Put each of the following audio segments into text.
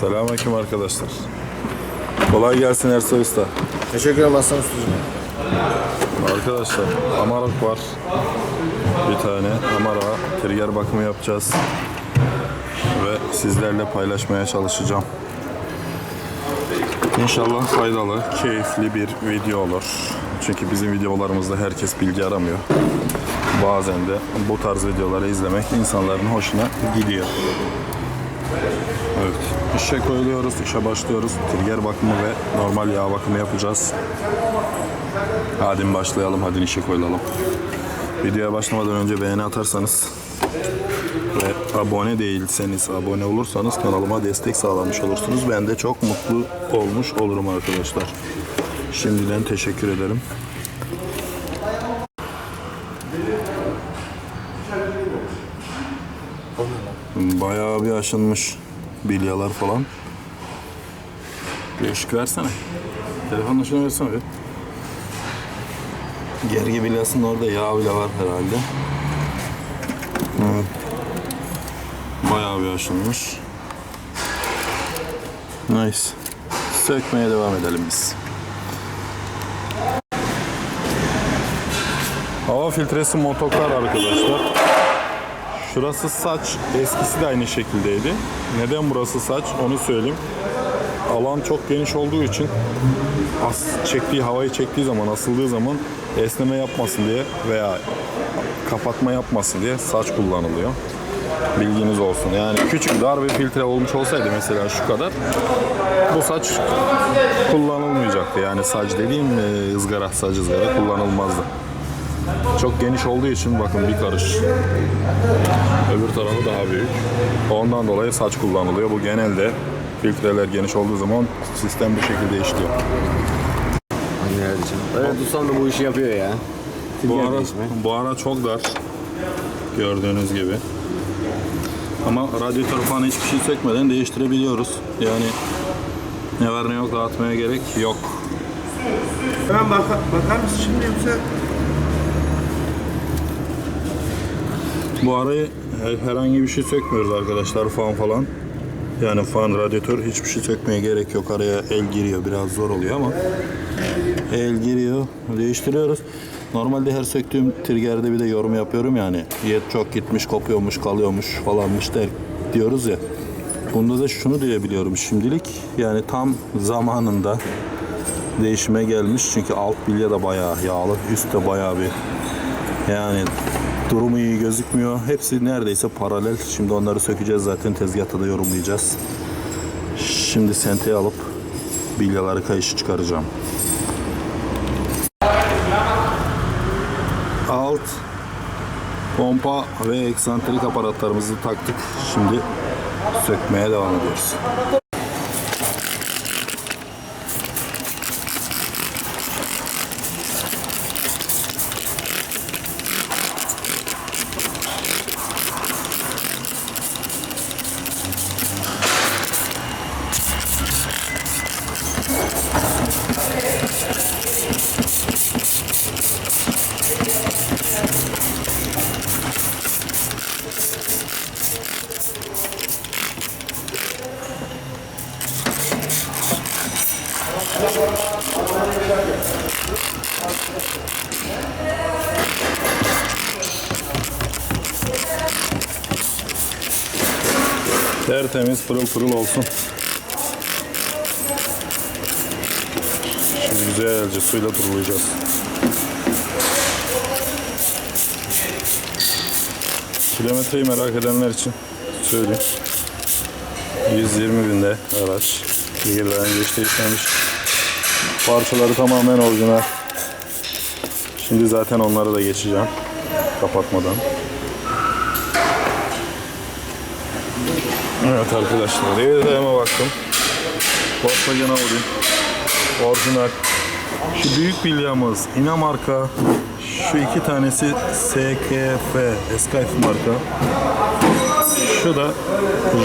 Selamünaleyküm arkadaşlar. Kolay gelsin Ersoy Usta. Teşekkür ederim Aslan Ustacığım. Arkadaşlar Amarok var. Bir tane Amara trigger bakımı yapacağız. Ve sizlerle paylaşmaya çalışacağım. İnşallah faydalı, keyifli bir video olur. Çünkü bizim videolarımızda herkes bilgi aramıyor. Bazen de bu tarz videoları izlemek insanların hoşuna gidiyor. Evet. İşe koyuluyoruz, işe başlıyoruz. Trigger bakımı ve normal yağ bakımı yapacağız. Hadi başlayalım, hadi işe koyulalım. Videoya başlamadan önce beğeni atarsanız ve abone değilseniz, abone olursanız kanalıma destek sağlamış olursunuz. Ben de çok mutlu olmuş olurum arkadaşlar. Şimdiden teşekkür ederim. Bayağı bir aşınmış bilyalar falan. Bir ışık versene. Telefonun ışığını versene bir. Gergi bilyasının orada yağ bile var herhalde. Hı. Bayağı bir aşınmış. Nice. Sökmeye devam edelim biz. Hava filtresi motokar arkadaşlar. Şurası saç. Eskisi de aynı şekildeydi. Neden burası saç onu söyleyeyim. Alan çok geniş olduğu için as, çektiği havayı çektiği zaman asıldığı zaman esneme yapmasın diye veya kapatma yapmasın diye saç kullanılıyor. Bilginiz olsun. Yani küçük dar bir filtre olmuş olsaydı mesela şu kadar bu saç kullanılmayacaktı. Yani saç dediğim e, ızgara, saç ızgara kullanılmazdı. Çok geniş olduğu için bakın bir karış. Öbür tarafı daha büyük. Ondan dolayı saç kullanılıyor. Bu genelde filtreler geniş olduğu zaman sistem bu şekilde işliyor. Anlayacağım. Evet ustam da bu işi yapıyor ya. Bu ara, bu ara çok dar. Gördüğünüz gibi. Ama radyatör falan hiçbir şey sökmeden değiştirebiliyoruz. Yani ne var ne yok dağıtmaya gerek yok. Hemen bak bakar mısın şimdi yoksa? Bu arayı her- herhangi bir şey sökmüyoruz arkadaşlar fan falan. Yani fan, radyatör hiçbir şey sökmeye gerek yok. Araya el giriyor biraz zor oluyor ama el giriyor. Değiştiriyoruz. Normalde her söktüğüm trigger'de bir de yorum yapıyorum yani. Yet çok gitmiş, kopuyormuş, kalıyormuş falanmış der diyoruz ya. Bunda da şunu diyebiliyorum şimdilik. Yani tam zamanında değişime gelmiş. Çünkü alt bilye de bayağı yağlı. Üst de bayağı bir yani durumu iyi gözükmüyor. Hepsi neredeyse paralel. Şimdi onları sökeceğiz zaten tezgahta da yorumlayacağız. Şimdi senteye alıp bilyaları kayışı çıkaracağım. Alt pompa ve eksantrik aparatlarımızı taktık. Şimdi sökmeye devam ediyoruz. Tertemiz pırıl pırıl olsun. Şimdi güzelce suyla durulayacağız. Kilometreyi merak edenler için söyleyeyim. 120 binde araç. Bilgilerin geç değişmemiş. Parçaları tamamen orijinal. Şimdi zaten onları da geçeceğim. Kapatmadan. Evet arkadaşlar. DVD'me baktım. Volkswagen Audi. Orijinal. Şu büyük bilyamız Inamarka. Şu iki tanesi SKF. Escape marka. Şu da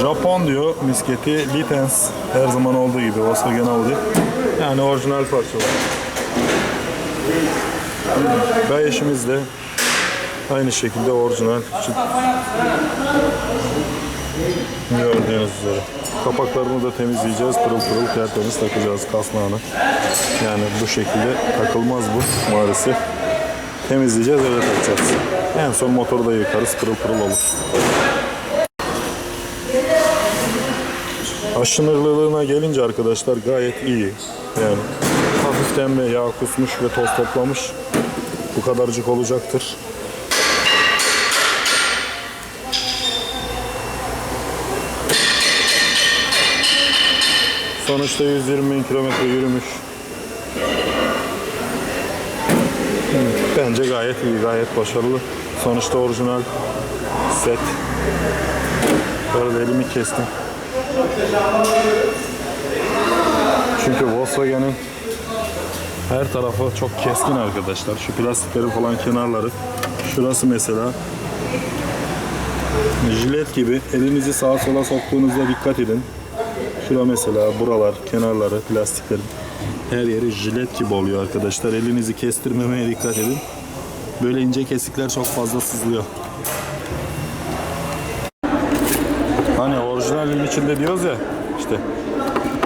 Japon diyor misketi Litens. Her zaman olduğu gibi Volkswagen Audi. Yani orijinal parçalar. Gayişimiz de aynı şekilde orijinal. Gördüğünüz üzere. Kapaklarını da temizleyeceğiz. Pırıl pırıl tertemiz takacağız kasnağını. Yani bu şekilde takılmaz bu maalesef. Temizleyeceğiz öyle takacağız. En son motoru da yıkarız pırıl pırıl olur. Aşınırlılığına gelince arkadaşlar gayet iyi. Yani hafiften ve yağ kusmuş ve toz toplamış. Bu kadarcık olacaktır. Sonuçta 120 bin kilometre yürümüş. Bence gayet iyi, gayet başarılı. Sonuçta orijinal set. Arada elimi kestim. Çünkü Volkswagen'in her tarafı çok keskin arkadaşlar. Şu plastiklerin falan kenarları. Şurası mesela jilet gibi. Elinizi sağa sola soktuğunuzda dikkat edin. Şura mesela buralar, kenarları, plastiklerin her yeri jilet gibi oluyor arkadaşlar. Elinizi kestirmemeye dikkat edin. Böyle ince kesikler çok fazla sızlıyor. Hani orijinalin içinde diyoruz ya işte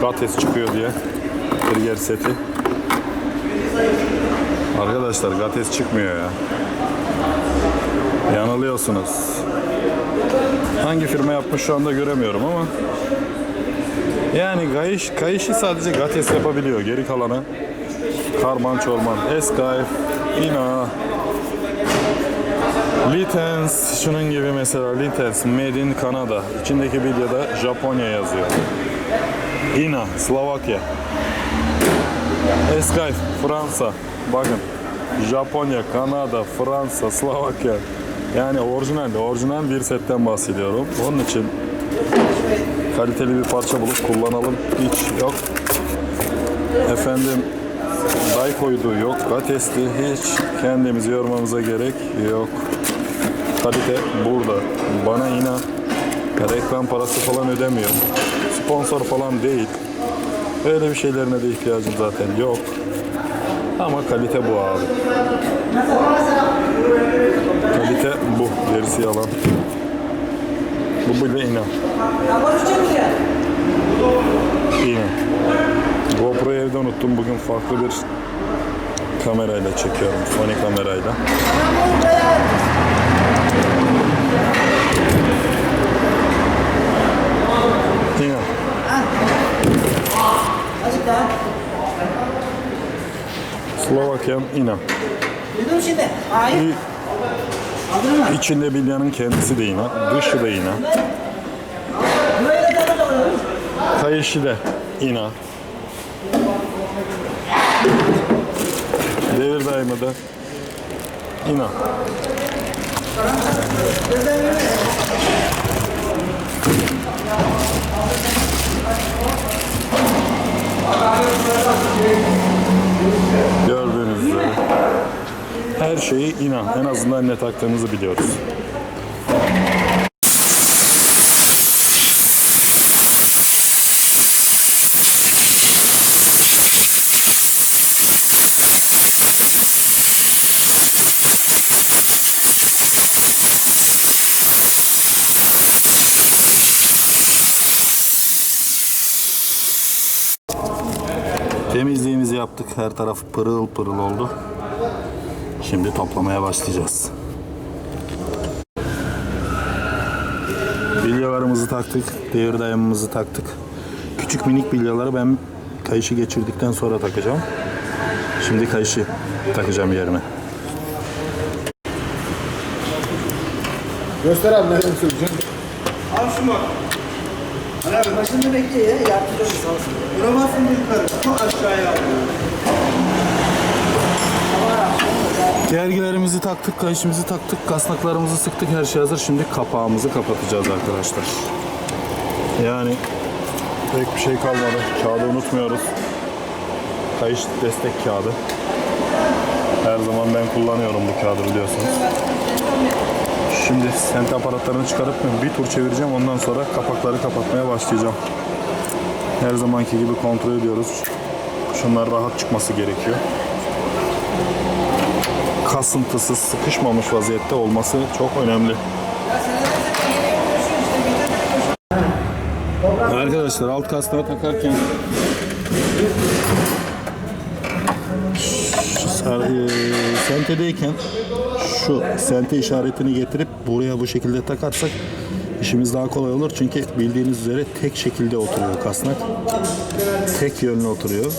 Gates çıkıyor diye trigger seti. Arkadaşlar Gates çıkmıyor ya. Yanılıyorsunuz. Hangi firma yapmış şu anda göremiyorum ama yani kayış, kayışı sadece Gates yapabiliyor. Geri kalanı Karman Çorman, Eskayf, Ina, Litens, şunun gibi mesela Litens, Made in Canada. İçindeki videoda Japonya yazıyor. Ina, Slovakya. Eskayf, Fransa. Bakın. Japonya, Kanada, Fransa, Slovakya. Yani orijinal, orijinal bir setten bahsediyorum. Onun için kaliteli bir parça bulup kullanalım. Hiç yok. Efendim Dayko'ydu yok. Gates'ti hiç kendimizi yormamıza gerek yok. Kalite burada. Bana inan. Reklam parası falan ödemiyor. Sponsor falan değil. Öyle bir şeylerine de ihtiyacım zaten yok. Ama kalite bu abi. Kalite bu. Gerisi yalan. Bu bile inan. İnan. GoPro'yu evde unuttum. Bugün farklı bir kamerayla çekiyorum. Sony kamerayla. Daha. Slovakya'm inan. Duydun şimdi? Hayır. İçinde bilyanın kendisi de inan. Dışı da alıyorum. Kayışı da inan. Devir daimı da inan. Gördüğünüz üzere her şeyi inan. En azından ne taktığımızı biliyoruz. Temizliğimizi yaptık. Her taraf pırıl pırıl oldu. Şimdi toplamaya başlayacağız. Bilyalarımızı taktık. Devir dayamımızı taktık. Küçük minik bilyaları ben kayışı geçirdikten sonra takacağım. Şimdi kayışı takacağım yerine. Göster abi nereye söyleyeceksin? Al şunu. Ali abi Başında bekle ya. Yardımcı sağ olsun. duramazsın yukarı. Çok aşağıya al. Gergilerimizi taktık, kayışımızı taktık, kasnaklarımızı sıktık, her şey hazır. Şimdi kapağımızı kapatacağız arkadaşlar. Yani pek bir şey kalmadı. Kağıdı unutmuyoruz. Kayış destek kağıdı. Her zaman ben kullanıyorum bu kağıdı biliyorsunuz. Şimdi sent aparatlarını çıkarıp bir tur çevireceğim. Ondan sonra kapakları kapatmaya başlayacağım. Her zamanki gibi kontrol ediyoruz. Şunlar rahat çıkması gerekiyor kasıntısız, sıkışmamış vaziyette olması çok önemli. Arkadaşlar alt kasnağı takarken e, sentedeyken şu sente işaretini getirip buraya bu şekilde takarsak işimiz daha kolay olur. Çünkü bildiğiniz üzere tek şekilde oturuyor kasnak. Tek yönlü oturuyor.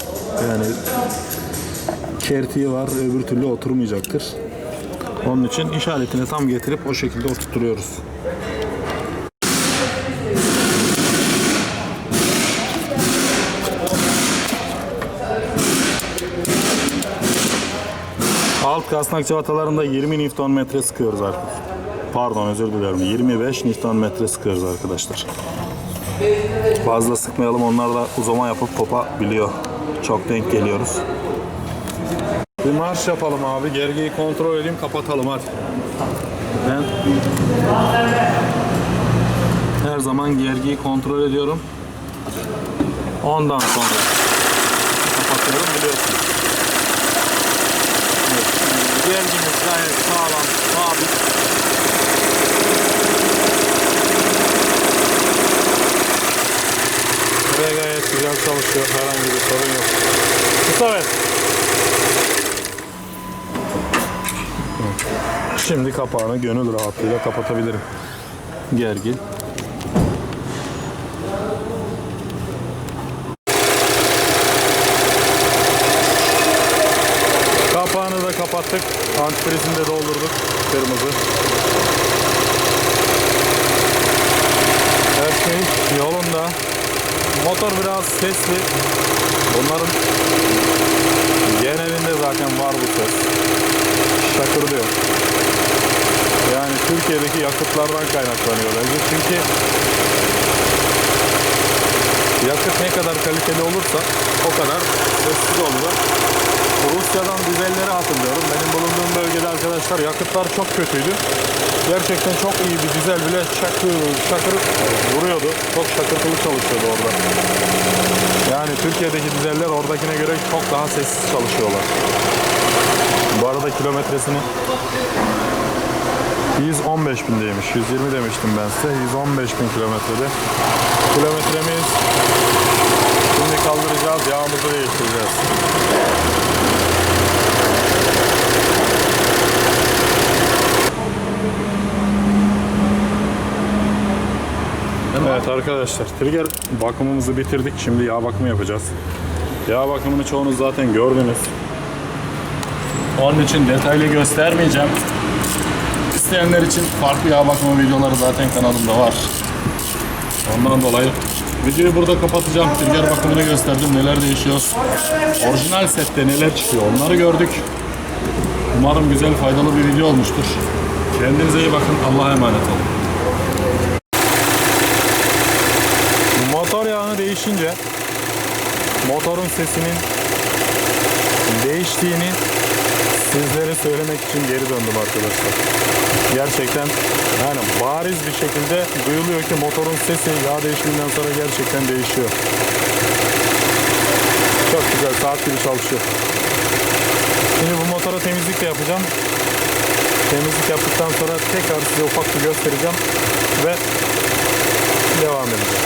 Yani kertiği var öbür türlü oturmayacaktır. Onun için işaretini tam getirip o şekilde oturtuyoruz. Alt kasnak civatalarında 20 Nm sıkıyoruz artık. Pardon özür dilerim. 25 Nm sıkıyoruz arkadaşlar. Fazla sıkmayalım onlar da uzama yapıp kopabiliyor. Çok denk geliyoruz. Bir marş yapalım abi. Gergiyi kontrol edeyim kapatalım hadi. Ben her zaman gergiyi kontrol ediyorum. Ondan sonra kapatıyorum biliyorsunuz. Evet, gergimiz gayet sağlam, sabit. Ve gayet güzel çalışıyor. Herhangi bir sorun yok. Mustafa. Şimdi kapağını gönül rahatlığıyla kapatabilirim. Gergin. Kapağını da kapattık. Antifrizini de doldurduk. Kırmızı. Her şey yolunda. Motor biraz sesli. Bunların genelinde zaten var bu ses. Şakırdıyor. Yani Türkiye'deki yakıtlardan kaynaklanıyor bence. Çünkü yakıt ne kadar kaliteli olursa o kadar sessiz oluyor. Rusya'dan dizelleri hatırlıyorum. Benim bulunduğum bölgede arkadaşlar yakıtlar çok kötüydü. Gerçekten çok iyi bir dizel bile şakır, şakır vuruyordu. Çok şakırtılı çalışıyordu orada. Yani Türkiye'deki dizeller oradakine göre çok daha sessiz çalışıyorlar. Bu arada kilometresini 115 bindeymiş. 120 demiştim ben size. 115 bin kilometrede. Kilometremiz şimdi kaldıracağız. Yağımızı değiştireceğiz. Evet arkadaşlar trigger bakımımızı bitirdik. Şimdi yağ bakımı yapacağız. Yağ bakımını çoğunuz zaten gördünüz. Onun için detaylı göstermeyeceğim. İsteyenler için farklı yağ bakımı videoları zaten kanalımda var. Ondan dolayı videoyu burada kapatacağım. Trigger bakımını gösterdim. Neler değişiyor. Orijinal sette neler çıkıyor onları gördük. Umarım güzel faydalı bir video olmuştur. Kendinize iyi bakın. Allah'a emanet olun. Motor yağını değişince motorun sesinin değiştiğini sizlere söylemek için geri döndüm arkadaşlar. Gerçekten yani bariz bir şekilde duyuluyor ki motorun sesi yağ değişiminden sonra gerçekten değişiyor. Çok güzel saat gibi çalışıyor. Şimdi bu motora temizlik de yapacağım. Temizlik yaptıktan sonra tekrar size ufak bir göstereceğim ve devam edeceğim.